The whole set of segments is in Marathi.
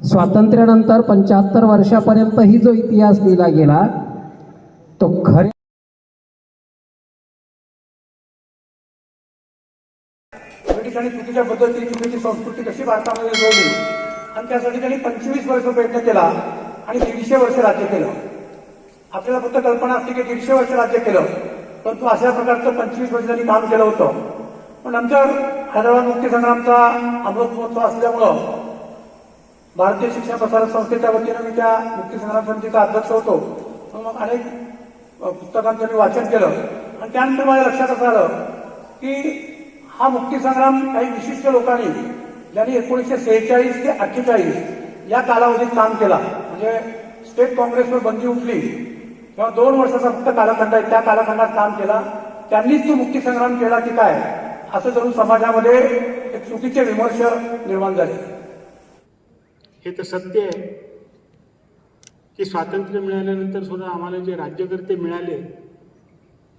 स्वातंत्र्यानंतर पंच्याहत्तर वर्षापर्यंत ही जो इतिहास लिहिला गेला तो खरे ठिकाणी चुकीच्या पद्धतीने चुकीची संस्कृती कशी भारतामध्ये जोडली? आणि त्यासाठी त्यांनी पंचवीस वर्ष प्रयत्न केला आणि दीडशे वर्ष राज्य केलं. आपल्याला फक्त कल्पना असते की दीडशे वर्ष राज्य केलं परंतु अशा प्रकारचं पंचवीस वर्ष त्यांनी काम केलं होतं. पण नंतर हैदराबाद मुक्तीसंग्रामचा अमृत महोत्सव असल्यामुळं भारतीय शिक्षण प्रसारक संस्थेच्या वतीनं मी त्या मुक्तीसंग्राम समितीचा अध्यक्ष होतो. मग मग अनेक पुस्तकांचं मी वाचन केलं. आणि त्यानंतर माझ्या लक्षात असं आलं की हा मुक्तीसंग्राम काही विशिष्ट लोकांनी ज्यांनी एकोणीसशे सेहेचाळीस ते अठ्ठेचाळीस या कालावधीत काम केला म्हणजे स्टेट काँग्रेसवर बंदी उठली तेव्हा दोन वर्षाचा फक्त कालखंड आहे त्या कालखंडात काम केला त्यांनीच तो मुक्तीसंग्राम केला की काय असं जणू समाजामध्ये एक चुकीचे विमर्श निर्माण झाले. हे तर सत्य आहे की स्वातंत्र्य मिळाल्यानंतर सुद्धा आम्हाला जे राज्यकर्ते मिळाले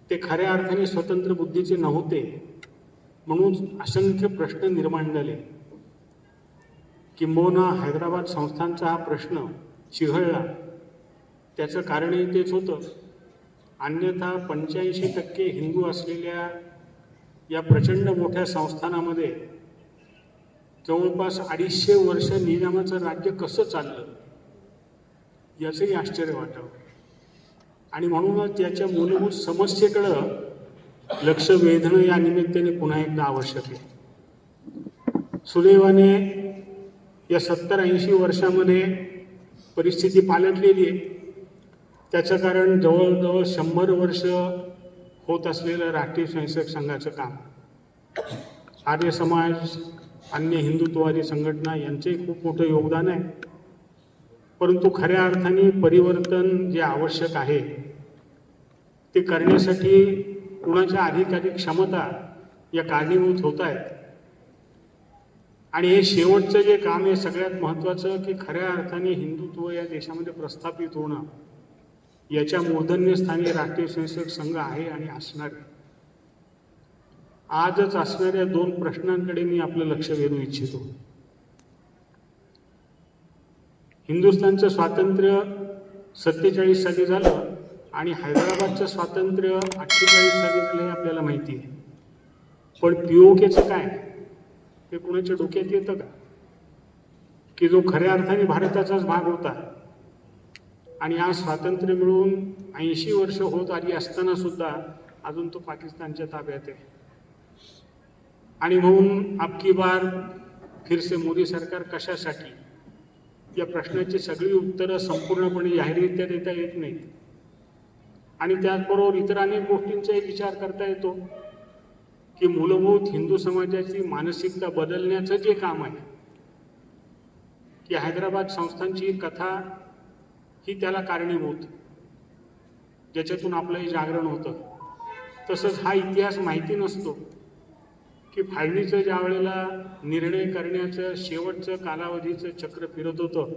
ते खऱ्या अर्थाने स्वतंत्र बुद्धीचे नव्हते म्हणून असंख्य प्रश्न निर्माण झाले. किंबहुना हैदराबाद संस्थांचा हा प्रश्न चिघळला. त्याचं कारणही तेच होतं. अन्यथा पंच्याऐंशी टक्के हिंदू असलेल्या या प्रचंड मोठ्या संस्थानामध्ये जवळपास अडीचशे वर्ष निजामाचं राज्य कसं चाललं याचंही आश्चर्य वाटावं. आणि म्हणूनच याच्या मूलभूत समस्येकडं लक्ष वेधणं या निमित्ताने पुन्हा एकदा आवश्यक आहे. सुदैवाने या सत्तर ऐंशी वर्षामध्ये परिस्थिती पालटलेली आहे. त्याचं कारण जवळजवळ शंभर वर्ष होत असलेलं राष्ट्रीय स्वयंसेवक संघाचं काम. आर्य समाज अन्य हिंदुत्ववादी संघटना यांचंही खूप मोठं योगदान आहे. परंतु खऱ्या अर्थाने परिवर्तन जे आवश्यक आहे ते करण्यासाठी कुणाच्या अधिकाधिक क्षमता या कारणीभूत होत आहेत. आणि हे शेवटचं जे काम आहे सगळ्यात महत्त्वाचं की खऱ्या अर्थाने हिंदुत्व या देशामध्ये प्रस्थापित होणं याच्या मूर्धन्यस्थानी राष्ट्रीय स्वयंसेवक संघ आहे आणि असणार आहे. आजच असणाऱ्या दोन प्रश्नांकडे मी आपलं लक्ष वेधू इच्छितो. हिंदुस्थानचं स्वातंत्र्य सत्तेचाळीस साली झालं आणि हैदराबादचं स्वातंत्र्य अठ्ठेचाळीस साली झालं हे आपल्याला माहिती आहे. पण पीओकेचं काय? हे कुणाच्या डोक्यात येतं का? की जो खऱ्या अर्थाने भारताचाच भाग होता आणि आज स्वातंत्र्य मिळून ऐंशी वर्ष होत आली असताना सुद्धा अजून तो पाकिस्तानच्या ताब्यात आहे. आणि म्हणून आपकी बार फिरसे मोदी सरकार कशासाठी? या प्रश्नाची सगळी उत्तरं संपूर्णपणे जाहीररित्या देता येत नाहीत. आणि त्याचबरोबर इतर अनेक गोष्टींचाही विचार करता येतो. की मूलभूत हिंदू समाजाची मानसिकता बदलण्याचं जे काम आहे की हैदराबाद संस्थांची कथा ही त्याला कारणीभूत. ज्याच्यातून आपलंही जागरण होतं. तसंच हा इतिहास माहिती नसतो की फाळणीचं ज्या वेळेला निर्णय करण्याचं शेवटचं कालावधीचं चक्र फिरत होतं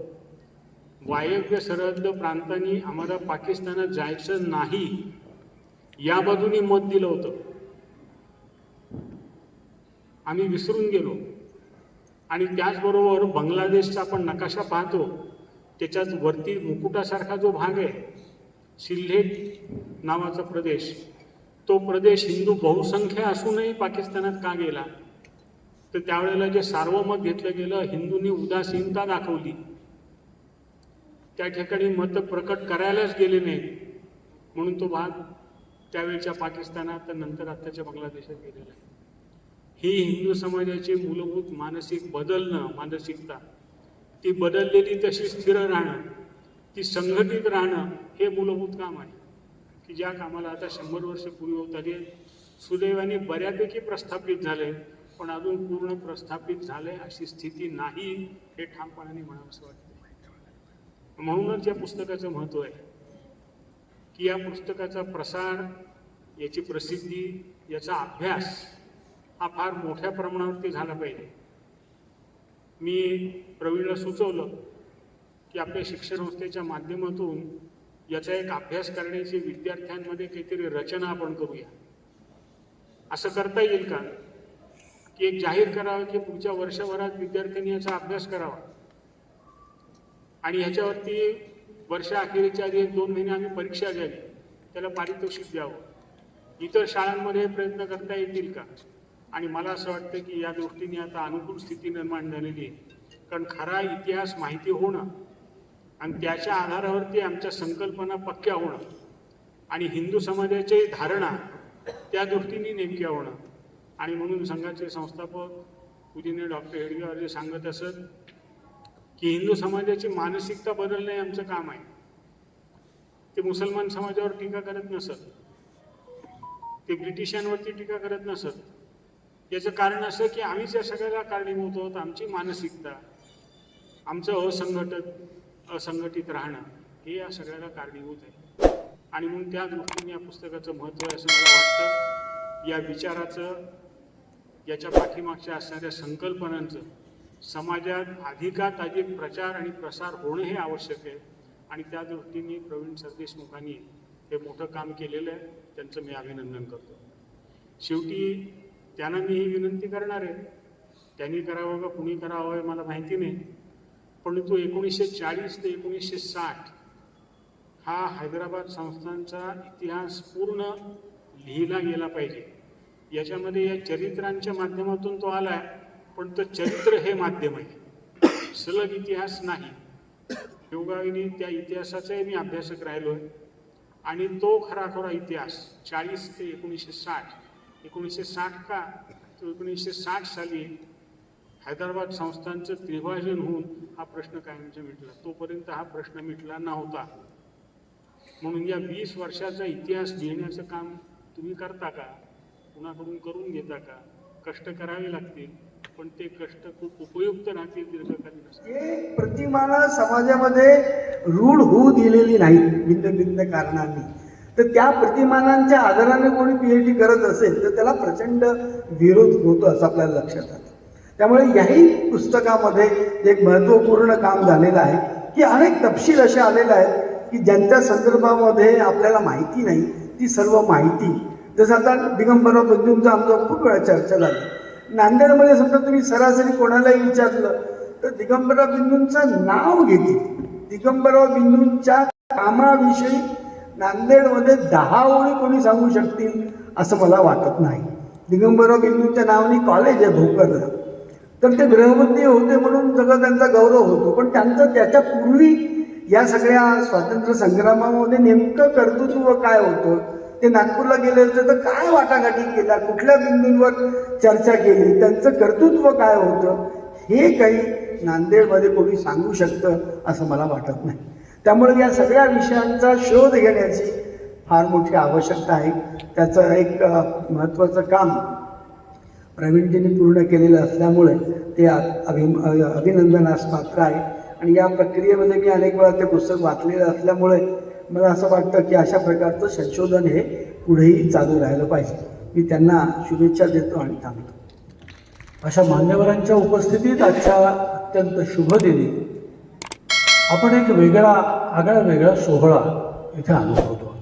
वायव्य सरहद्द प्रांतांनी आम्हाला पाकिस्तानात जायचं नाही या बाजूनी मत दिलं होतं. आम्ही विसरून गेलो. आणि त्याचबरोबर बांगलादेशचा आपण नकाशा पाहतो त्याच्यात वरती मुकुटासारखा जो भाग आहे सिल्हेट नावाचा प्रदेश तो प्रदेश हिंदू बहुसंख्य असूनही पाकिस्तानात का गेला? तर त्यावेळेला जे सार्वमत घेतलं गेलं हिंदूंनी उदासीनता दाखवली. त्या ठिकाणी मत प्रकट करायलाच गेले नाही. म्हणून तो भाग त्यावेळच्या पाकिस्तानात तर नंतर आत्ताच्या बांगलादेशात गेलेला आहे. ही हिंदू समाजाची मूलभूत मानसिक बदलणं मानसिकता ती बदललेली तशी स्थिर राहणं ती संघटित राहणं हे मूलभूत काम आहे. की ज्या कामाला आता शंभर वर्ष पूर्वी होत आली सुदैवाने बऱ्यापैकी प्रस्थापित झाले पण अजून पूर्ण प्रस्थापित झाले अशी स्थिती नाही हे ठामपणाने म्हणावं असं वाटतं. म्हणूनच या पुस्तकाचं महत्त्व आहे. की या पुस्तकाचा प्रसार याची प्रसिद्धी याचा अभ्यास हा फार मोठ्या प्रमाणावरती झाला पाहिजे. मी प्रवीणला सुचवलं की आपल्या शिक्षण संस्थेच्या माध्यमातून याचा एक अभ्यास करण्याची विद्यार्थ्यांमध्ये काहीतरी रचना आपण करूया. असं करता येईल का? की एक जाहीर करावं की पुढच्या वर्षभरात विद्यार्थ्यांनी याचा अभ्यास करावा? आणि ह्याच्यावरती वर्षा अखेरीच्या आधी एक दोन महिने आम्ही परीक्षा घ्यावी. त्याला पारितोषिक द्यावं. इतर शाळांमध्ये प्रयत्न करता येतील का? आणि मला असं वाटतं की या दृष्टीने आता अनुकूल स्थिती निर्माण झालेली आहे. कारण खरा इतिहास माहिती होणं आणि त्याच्या आधारावरती आमच्या संकल्पना पक्क्या होणं आणि हिंदू समाजाची धारणा त्या दृष्टीने नेमक्या होणं. आणि म्हणून संघाचे संस्थापक पूजनीय डॉक्टर हेडगेवार जे सांगत असत की हिंदू समाजाची मानसिकता बदलणे आमचं काम आहे. ते मुसलमान समाजावर टीका करत नसत. ते ब्रिटिशांवरती टीका करत नसत. याचं कारण असं की आम्हीच या सगळ्याला कारणीभूत आहोत आमची मानसिकता आमचं असंघटत असंघटित राहणं हे या सगळ्याला कारणीभूत आहे. आणि म्हणून त्या दृष्टीने या पुस्तकाचं महत्त्व आहे असं मला वाटतं. या विचाराचं याच्या पाठीमागच्या असणाऱ्या संकल्पनांचं समाजात अधिकात अधिक प्रचार आणि प्रसार होणं हे आवश्यक आहे. आणि त्या दृष्टीने प्रवीण सरदेशमुखांनी हे मोठं काम केलेलं आहे. त्यांचं मी अभिनंदन करतो. शेवटी त्यांना मी ही विनंती करणार आहे. त्यांनी करावं का कुणी करावं हे मला माहिती नाही. परंतु एकोणीसशे चाळीस ते एकोणीसशे साठ हा हैदराबाद संस्थांचा इतिहास पूर्ण लिहिला गेला पाहिजे. याच्यामध्ये या चरित्रांच्या माध्यमातून तो आला आहे पण तो चरित्र हे माध्यम आहे. सलग इतिहास नाही. योगाविनी त्या इतिहासाचाही मी अभ्यासक राहिलो आहे आणि तो खराखुरा इतिहास चाळीस ते एकोणीसशे साठ एकोणीसशे साठ का? तर एकोणीसशे साठ साली हैदराबाद संस्थांचं त्रिभाजन होऊन हा प्रश्न कायमचा मिटला. तोपर्यंत हा प्रश्न मिटला नव्हता. म्हणून या वीस वर्षाचा इतिहास लिहिण्याचं काम तुम्ही करता का? कुणाकडून करून घेता का? कष्ट करावे लागतील पण ते कष्ट खूप उपयुक्त राहतील दीर्घकालीन प्रतिमाला समाजामध्ये रूढ होऊ दिलेली नाही भिन्न भिन्न कारणांनी. तर त्या प्रतिमानांच्या आधाराने कोणी पीएच डी करत असेल तर त्याला प्रचंड विरोध होतो असं आपल्याला लक्षात आलं त्यामुळे याही पुस्तकामध्ये एक महत्त्वपूर्ण काम झालेलं आहे की अनेक तपशील असे आलेले आहेत की ज्यांच्या संदर्भामध्ये आपल्याला माहिती नाही ती सर्व माहिती. जसं आता दिगंबरराव बंधूंचं आमचा खूप वेळा चर्चा झाली. नांदेडमध्ये समजा तुम्ही सरासरी कोणालाही विचारलं तर दिगंबरराव बिंदूंचं नाव घेतील. दिगंबरराव बिंदूंच्या कामाविषयी नांदेडमध्ये दहा ओळी कोणी सांगू शकतील असं मला वाटत नाही. दिगंबरराव बिंदूंच्या नावाने कॉलेज आहे भोकरला. तर ते गृहमंत्री होते म्हणून सगळं त्यांचा गौरव होतो. पण त्यांचं त्याच्या पूर्वी या सगळ्या स्वातंत्र्य संग्रामामध्ये नेमकं कर्तृत्व काय होतं? ते नागपूरला गेले होते तर काय वाटाघाटी केल्या? कुठल्या बिंदूंवर चर्चा केली? त्यांचं कर्तृत्व काय होतं? हे काही नांदेडमध्ये कोणी सांगू शकतं असं मला वाटत नाही. त्यामुळे या सगळ्या विषयांचा शोध घेण्याची फार मोठी आवश्यकता आहे. त्याचं एक महत्त्वाचं काम प्रवीणजींनी पूर्ण केलेलं असल्यामुळे ते अभि अभिनंदनास पात्र आहे. आणि या प्रक्रियेमध्ये मी अनेक वेळा ते पुस्तक वाचलेलं असल्यामुळे मला असं वाटतं की अशा प्रकारचं संशोधन हे पुढेही चालू राहिलं पाहिजे. मी त्यांना शुभेच्छा देतो आणि थांबतो. अशा मान्यवरांच्या उपस्थितीत आजच्या अत्यंत शुभ दिनी आपण एक वेगळा आगळा वेगळा सोहळा इथे अनुभवतो.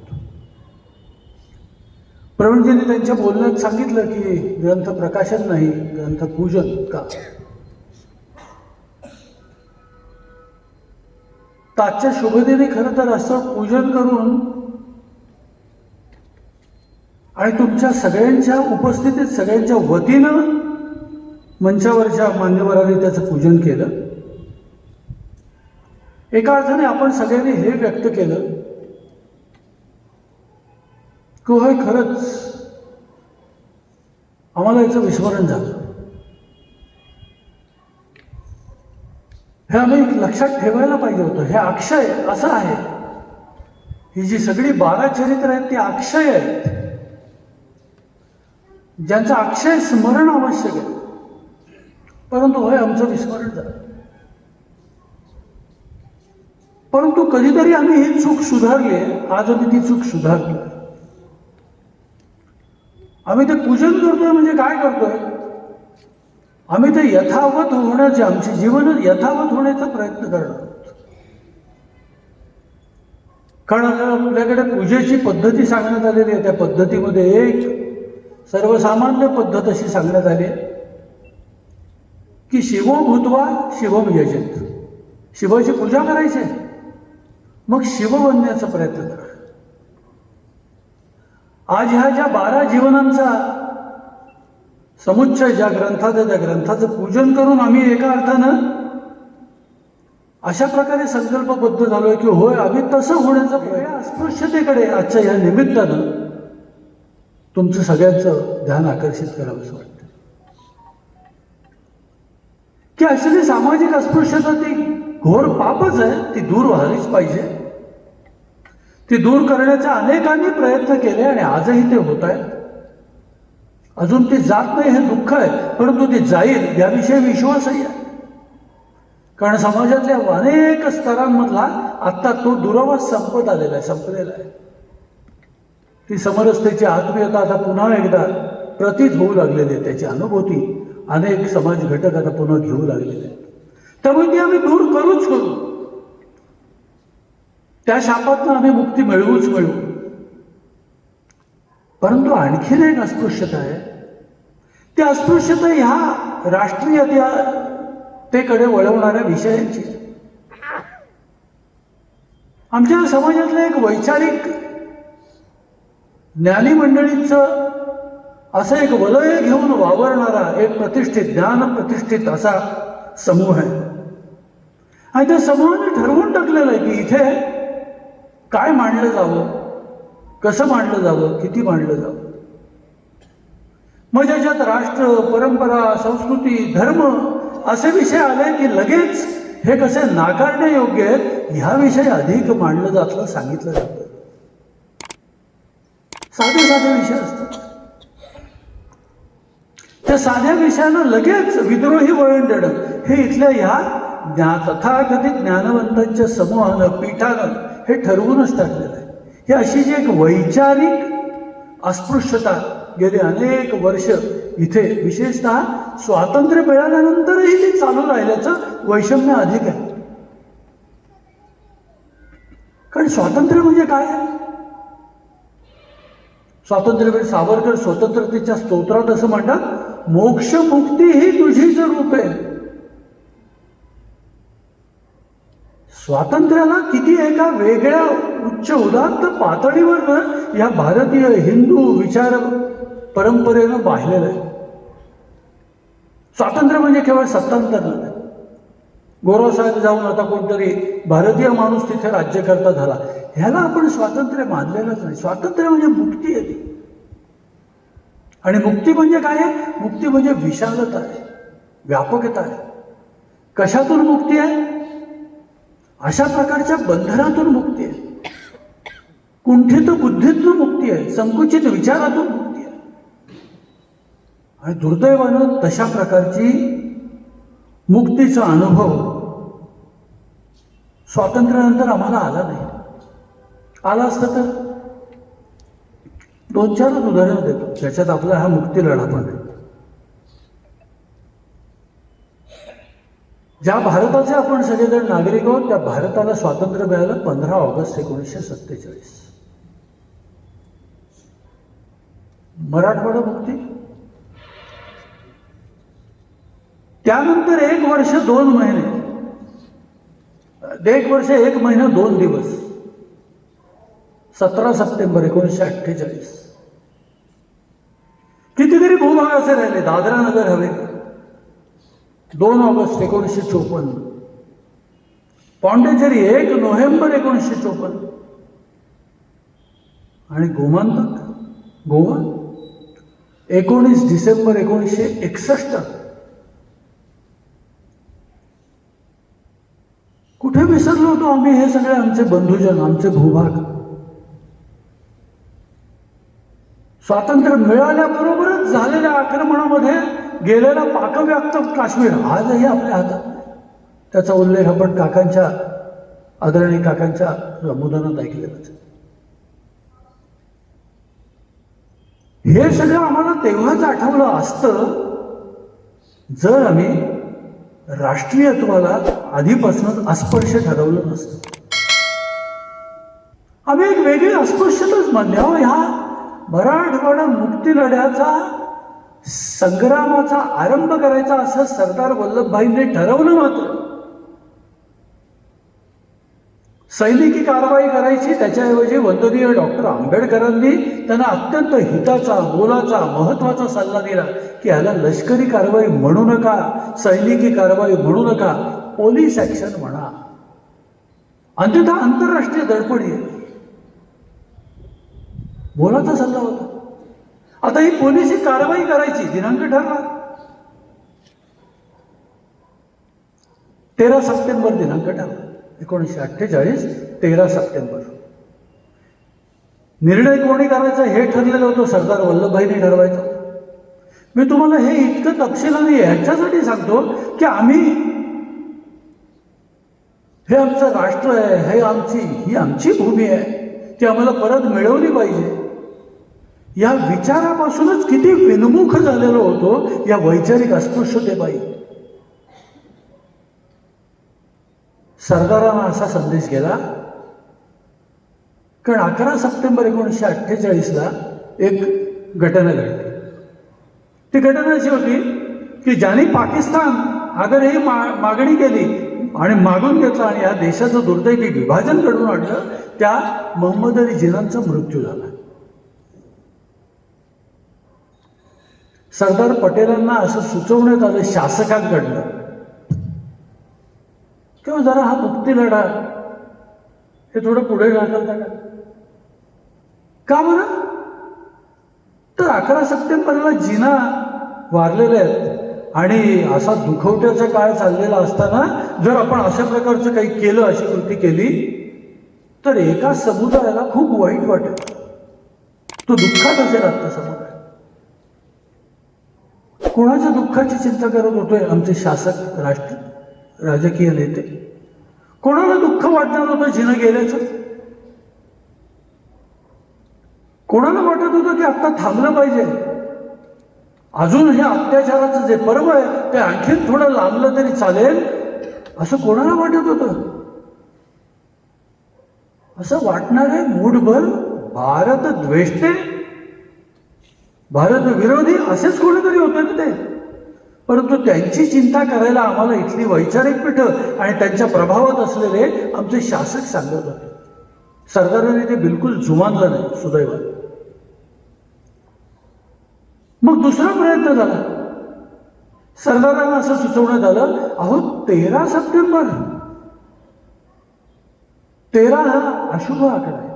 प्रवीणजींनी त्यांच्या बोलण्यात सांगितलं की ग्रंथ प्रकाशन नाही ग्रंथ पूजन का? ताजच्या शुभदेने खरं तर असं पूजन करून आणि तुमच्या सगळ्यांच्या उपस्थितीत सगळ्यांच्या वतीनं मंचावरच्या मान्यवरांनी त्याचं पूजन केलं. एका अर्थाने आपण सगळ्यांनी हे व्यक्त केलं की होय खरंच आम्हाला याचं विस्मरण झालं. हे आम्ही लक्षात ठेवायला पाहिजे होतं. हे अक्षय असं आहे. ही जी सगळी बारा चरित्र आहेत ती अक्षय आहेत. ज्यांचं अक्षय स्मरण आवश्यक आहे. परंतु होय आमचं विस्मरण झालं. परंतु कधीतरी आम्ही ही चूक सुधारली. आज आम्ही ती चूक सुधारली आम्ही ते पूजन करतोय म्हणजे काय करतोय? आम्ही ते यथावत होण्याचे आमचे जीवन यथावत होण्याचा प्रयत्न करणार आहोत. कारण आता आपल्याकडे पूजेची पद्धती सांगण्यात आलेली आहे. त्या पद्धतीमध्ये एक सर्वसामान्य पद्धत अशी सांगण्यात आली आहे की शिवो भूतवा शिवम यजत शिवाची पूजा करायची आहे. मग शिव बनण्याचा प्रयत्न करा. आज ह्या ज्या बारा जीवनांचा समुच्चय ज्या ग्रंथात त्या ग्रंथाचं पूजन करून आम्ही एका अर्थानं अशा प्रकारे संकल्पबद्ध झालोय की होय आम्ही तसं होण्याचा प्रयत्न अस्पृश्यतेकडे आजच्या या निमित्तानं तुमचं सगळ्यांचं ध्यान आकर्षित करावं असं वाटतं. की ऍक्च्युली सामाजिक अस्पृश्यता ती घोर पापच आहे ती दूर व्हावीच पाहिजे. ती दूर करण्याचे अनेकांनी प्रयत्न केले आणि आजही ते होत आहे अजून ती जात नाही हे दुःख आहे परंतु ती जाईल याविषयी विश्वासही आहे. कारण समाजातल्या अनेक स्तरांमधला आत्ता तो दुरावास संपत आलेला आहे संपलेला आहे. ती समरसतेची आत्मीयता आता पुन्हा एकदा प्रतीत होऊ लागलेली आहे त्याची अनुभूती अनेक समाज घटक आता पुन्हा घेऊ लागलेले आहेत. त्यामुळे ती आम्ही दूर करूच करू. त्या शापातनं आम्ही मुक्ती मिळवूच मिळवू. परंतु आणखीन एक अस्पृश्यता आहे. ती अस्पृश्यता ह्या राष्ट्रीय राष्ट्रीयतेकडे वळवणाऱ्या विषयांची. आमच्या समाजातलं एक वैचारिक ज्ञानी मंडळींचं असं एक वलय घेऊन वावरणारा एक प्रतिष्ठित ज्ञान प्रतिष्ठित असा समूह आहे. आणि त्या समूहाने ठरवून टाकलेलं आहे की इथे काय मांडलं जावं? कसं मांडलं जावं? किती मांडलं जावं? मग ज्याच्यात राष्ट्र परंपरा संस्कृती धर्म असे विषय आले की लगेच हे कसे नाकारणे योग्य आहेत ह्याविषयी अधिक मांडलं जातं सांगितलं जातं. साधे साधे विषय असतात. त्या साध्या विषयानं लगेच विद्रोही वळण देणं. हे इथल्या ह्या ज्ञा तथाकथित ज्ञानवंतांच्या समूहानं पीठानं हे ठरवूनच टाकलेलं आहे. ही अशी जी एक वैचारिक अस्पृश्यता गेली अनेक वर्ष इथे विशेषतः स्वातंत्र्य मिळाल्यानंतरही ते चालू राहिल्याचं वैषम्य अधिक आहे. कारण स्वातंत्र्य म्हणजे काय? आहे स्वातंत्र्यवीर म्हणजे सावरकर स्वतंत्रतेच्या स्तोत्रात असं म्हणतात मोक्ष मुक्ती ही तुझीच रूप आहे स्वातंत्र्याला किती एका वेगळ्या उच्च उदात्त पातळीवर या भारतीय हिंदू विचार परंपरेनं बाहेरलेलं आहे. स्वातंत्र्य म्हणजे केवळ सत्तांतर नाही. गोरवसाहेब जाऊन आता कोणतरी भारतीय माणूस तिथे राज्यकर्ता झाला. ह्याला आपण स्वातंत्र्य मानलेलंच नाही. स्वातंत्र्य म्हणजे मुक्ती आहे ती. आणि मुक्ती म्हणजे काय आहे? मुक्ती म्हणजे विशालता आहे. व्यापकता आहे. कशातून मुक्ती आहे? अशा प्रकारच्या बंधनातून मुक्ती आहे. कुंठित बुद्धीतून मुक्ती आहे. संकुचित विचारातून मुक्ती आहे. आणि दुर्दैवानं तशा प्रकारची मुक्तीचा अनुभव स्वातंत्र्यानंतर आम्हाला आला नाही. आला असतं तर दोन चारच उदाहरण देतो. ज्याच्यात आपला हा मुक्ती लढा पण आहे. ज्या भारताचे आपण सगळेजण नागरिक आहोत त्या भारताला स्वातंत्र्य मिळालं पंधरा ऑगस्ट एकोणीसशे सत्तेचाळीस. मराठवाडा मुक्ती. त्यानंतर एक वर्ष दोन महिने. एक वर्ष एक महिना दोन दिवस. सतरा सप्टेंबर एकोणीसशे अठ्ठेचाळीस. कितीतरी भूभाग असे राहिले. दादरा नगर हवेली. दोन ऑगस्ट एकोणीसशे चोपन्न. पॉंडेचेरी एक नोव्हेंबर एकोणीसशे चोपन्न. आणि गोमांतक गोवा एकोणीस डिसेंबर एकोणीसशे एकसष्ट. कुठे विसरलो होतो आम्ही हे सगळे आमचे बंधुजन आमचे भूभाग? स्वातंत्र्य मिळाल्याबरोबरच झालेल्या आक्रमणामध्ये गेलेला पाकव्याप्त काश्मीर आजही आपल्या हातात. त्याचा उल्लेख आपण काकांच्या आदरणीय काकांच्या संबोधनात ऐकलेलाच हे सगळं आम्हाला तेव्हाच आठवलं असतं जर आम्ही राष्ट्रीयत्वाला आधीपासूनच अस्पर्श ठरवलं नसतं. आम्ही एक वेगळी अस्पृश्यताच मानली. अहो ह्या मराठवाडा मुक्ती लढ्याचा संग्रामाचा आरंभ करायचा असं सरदार वल्लभभाईंनी ठरवलं मात्र. सैनिकी कारवाई करायची त्याच्याऐवजी वंदनीय डॉक्टर आंबेडकरांनी त्यांना अत्यंत हिताचा मोलाचा महत्त्वाचा सल्ला दिला की ह्याला लष्करी कारवाई म्हणू नका सैनिकी कारवाई म्हणू नका पोलीस ऍक्शन म्हणा. अन्यथा आंतरराष्ट्रीय दडपण आहे मोलाचा सल्ला होता. आता ही पोलिसी कारवाई करायची दिनांक ठरला तेरा सप्टेंबर दिनांक ठरला एकोणीसशे अठ्ठेचाळीस तेरा सप्टेंबर. निर्णय कोणी करायचा हे ठरलेलं होतं सरदार वल्लभभाईने ठरवायचं. मी तुम्हाला हे इतकं तपशिलाने ह्याच्यासाठी सांगतो की आम्ही हे आमचं राष्ट्र आहे हे आमची ही आमची भूमी आहे ती आम्हाला परत मिळवली पाहिजे. या विचारापासूनच किती विनमुख झालेलो होतो या वैचारिक अस्पृश्यतेबाई सरदारांना असा संदेश गेला कारण अकरा सप्टेंबर एकोणीसशे अठ्ठेचाळीसला एक घटना घडली. ती घटना अशी होती की ज्यांनी पाकिस्तान अगर ही मा मागणी केली आणि मागून घेतलं आणि या देशाचं दुर्दैवी विभाजन घडवून आणलं त्या मोहम्मद अली जिनांचा मृत्यू झाला. सरदार पटेलांना असं सुचवण्यात आलं शासकांकडनं किंवा जरा हा मुक्ती लढा हे थोडं पुढे ढकलता का? म्हणा बरं? तर अकरा सप्टेंबरला जिना वारलेले आहेत. आणि असा दुखवट्याचा काळ चाललेला असताना जर आपण अशा प्रकारचं काही केलं अशी कृती केली तर एका समुदायाला खूप वाईट वाटेल. तो दुःखात असेल आत्ता समुदाय. कोणाच्या दुःखाची चिंता करत होतोय? आमचे शासक राष्ट्र राजकीय नेते. कोणाला दुःख वाटणार होतं जिनं गेल्याचं? कोणाला वाटत होतं की आत्ता थांबलं पाहिजे? अजून हे अत्याचाराचं जे पर्व आहे ते आणखीन थोडं लांबलं तरी चालेल? असं कोणाला वाटत होतं? असं वाटणारे मूठभर भारत द्वेषते. भारत विरोधी असेच कोणीतरी होते ना ते? परंतु त्यांची चिंता करायला आम्हाला इथली वैचारिक पीठं आणि त्यांच्या प्रभावात असलेले आमचे शासक सांगत होते. सरदारांनी ते बिलकुल जुमानलं नाही सुदैवाने. मग दुसरा प्रयत्न झाला. सरदारांना असं सुचवण्यात आलं अहो तेरा सप्टेंबर तेरा हा अशुभ आकडा आहे.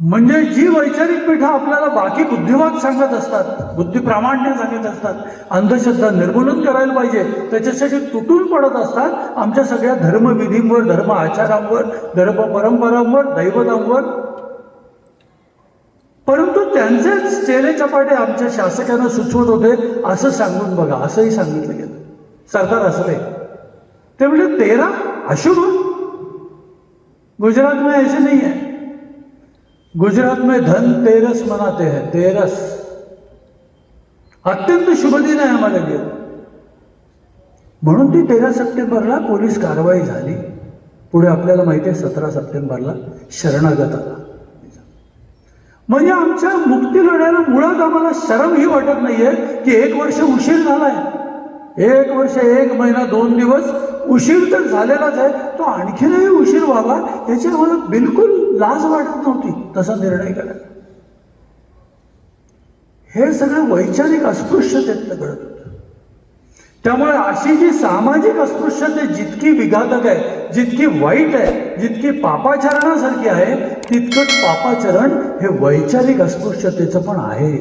म्हणजे जी वैचारिक पीठ आपल्याला बाकी बुद्धिवाद सांगत असतात बुद्धी प्रामाण्य सांगत असतात अंधश्रद्धा निर्मूलन करायला पाहिजे त्याच्यासाठी तुटून पडत असतात आमच्या सगळ्या धर्मविधींवर धर्म आचारांवर धर्म परंपरांवर दैवतांवर. परंतु त्यांचेच चेले चपाटे आमच्या शासकांना सुचवत होते असं सांगून बघा असंही सांगितलं गेलं. सरदार असले ते म्हणजे तेरा अशुभ? गुजरात में ऐसे नहीं है गुजरात में धन तेरस मनाते हैं तेरस। अत्यंत शुभ दिन आहे आम्हाला लिए। म्हणून ती तेरा सप्टेंबरला पोलीस कारवाई झाली. पुढे आपल्याला माहिती आहे सतरा सप्टेंबरला शरणागत आला. म्हणजे आमच्या मुक्ती लढ्याला मुळात आम्हाला शरम ही वाटत नाहीये की एक वर्ष उशीर झालाय. एक वर्ष एक महिना दोन दिवस उशीर तर झालेलाच आहे तो आणखीनही उशीर व्हावा याची आम्हाला बिलकुल लाज वाटत नव्हती तसा निर्णय करायला हे सगळं वैचारिक अस्पृश्यतेतलं घडत होतं. त्यामुळे अशी जी सामाजिक अस्पृश्यते जितकी विघातक आहे जितकी वाईट आहे जितकी पापाचरणासारखी आहे तितकंच पापाचरण हे वैचारिक अस्पृश्यतेचं पण आहे.